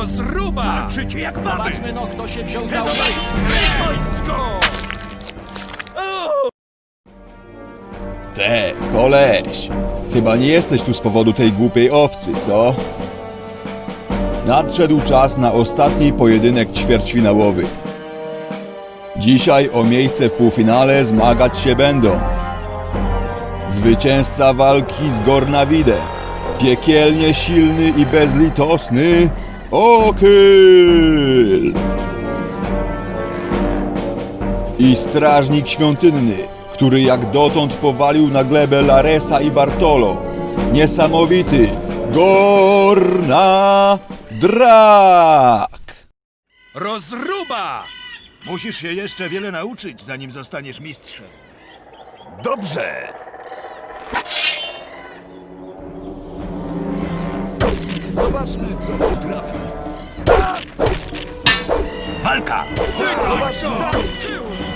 Rozruba! Krzycie jak baby! Zobaczmy no, kto się wziął za zobaczyć krew! Go! Te, koleś! Chyba nie jesteś tu z powodu tej głupiej owcy, co? Nadszedł czas na ostatni pojedynek ćwierćfinałowy. Dzisiaj o miejsce w półfinale zmagać się będą. Zwycięzca walki z Gornawide. Piekielnie silny i bezlitosny Okyl! i strażnik świątynny, który jak dotąd powalił na glebę Laresa i Bartolo. Niesamowity Gorna Drak! Rozruba! Musisz się jeszcze wiele nauczyć, zanim zostaniesz mistrzem. Dobrze! Zobaczmy, co potrafi. Walka! Zobaczmy, co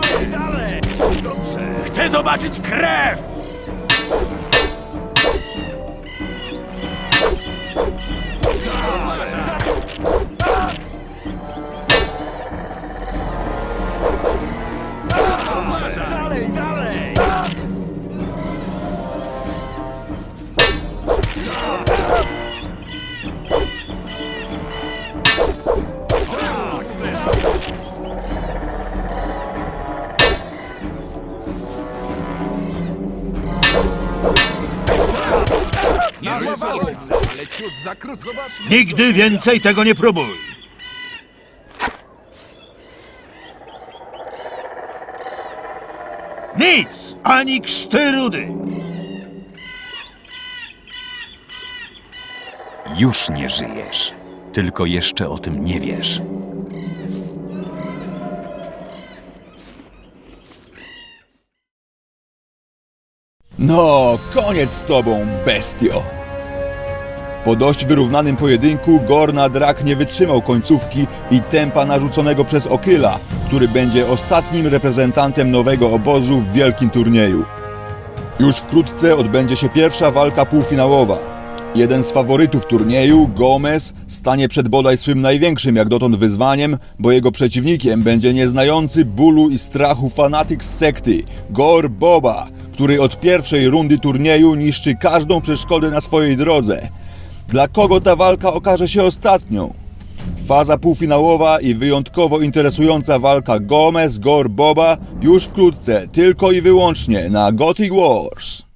Dalej! Dalej! Dobrze! Chcę zobaczyć krew! Dalej, dalej! Niezła walka, ale ciut za krótko. Zobaczmy, Nigdy więcej tego nie próbuj! Nic! Ani krzty rudy! Już nie żyjesz. Tylko jeszcze o tym nie wiesz. No, koniec z tobą, bestio! Po dość wyrównanym pojedynku Gorna Drak nie wytrzymał końcówki i tempa narzuconego przez Okyla, który będzie ostatnim reprezentantem nowego obozu w wielkim turnieju. Już wkrótce odbędzie się pierwsza walka półfinałowa. Jeden z faworytów turnieju, Gomez, stanie przed bodaj swym największym jak dotąd wyzwaniem, bo jego przeciwnikiem będzie nieznający bólu i strachu fanatyk z sekty, Gor Boba, który od pierwszej rundy turnieju niszczy każdą przeszkodę na swojej drodze. Dla kogo ta walka okaże się ostatnią? Faza półfinałowa i wyjątkowo interesująca walka Gomez-Gor Boba już wkrótce, tylko i wyłącznie na Gothic Wars.